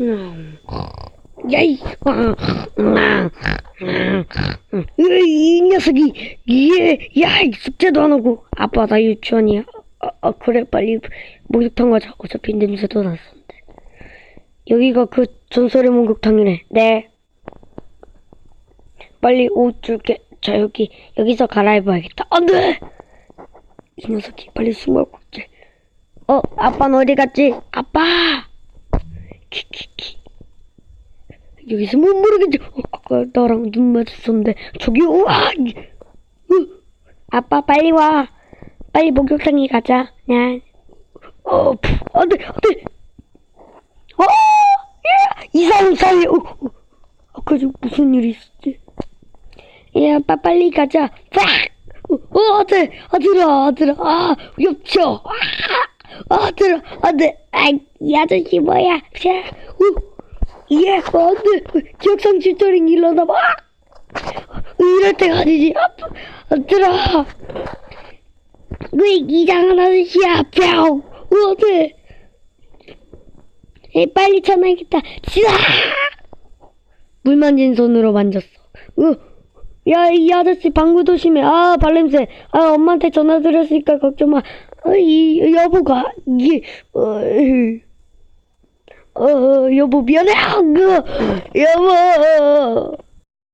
음. 야이, 으이, 이 녀석이, 예, 야, 이 숙제도 안 하고. 아빠, 나 유치원이야. 아, 아, 그래, 빨리 목욕탕 가자. 어차피 냄새도 났었는데. 여기가 그 전설의 목욕탕이네. 네. 빨리 옷 줄게. 자, 여기, 여기서 갈아입어야겠다. 안 돼! 이 녀석이 빨리 숨어고 있지. 어, 아빠는 어디 갔지? 아빠! 여기서 못 모르겠지. 어, 아까 나랑 눈 맞았었는데 저기 우와. 이- 으. 아빠 빨리 와. 빨리 목욕탕에 가자. 야. 어, 푸, 안 돼 안 돼. 어, 예, 이상 사이. 어, 어. 아까 저 무슨 일이 있었지? 예, 아빠 빨리 가자. 팍. 어, 어, 아들, 아들아, 아들아, 아, 엽쳐. 아, 아들아, 아들, 아, 이 아저씨 뭐야? 자, 어. 예, 안 돼. 기억상실처럼 일어나 봐. 이럴 때가 아니지. 아빠, 아들아. 왜 이상한 아저씨야? 뿅. 어, 네. 에, 빨리 전화하겠다. 지아! 물 만진 손으로 만졌어. 으. 야, 이 아저씨 방구 조심해. 아, 발냄새. 아, 엄마한테 전화 드렸으니까 걱정 마. 어, 이, 여보가, 이게, 어, 으. 어, 여보 미안해. 아, 그, 여보.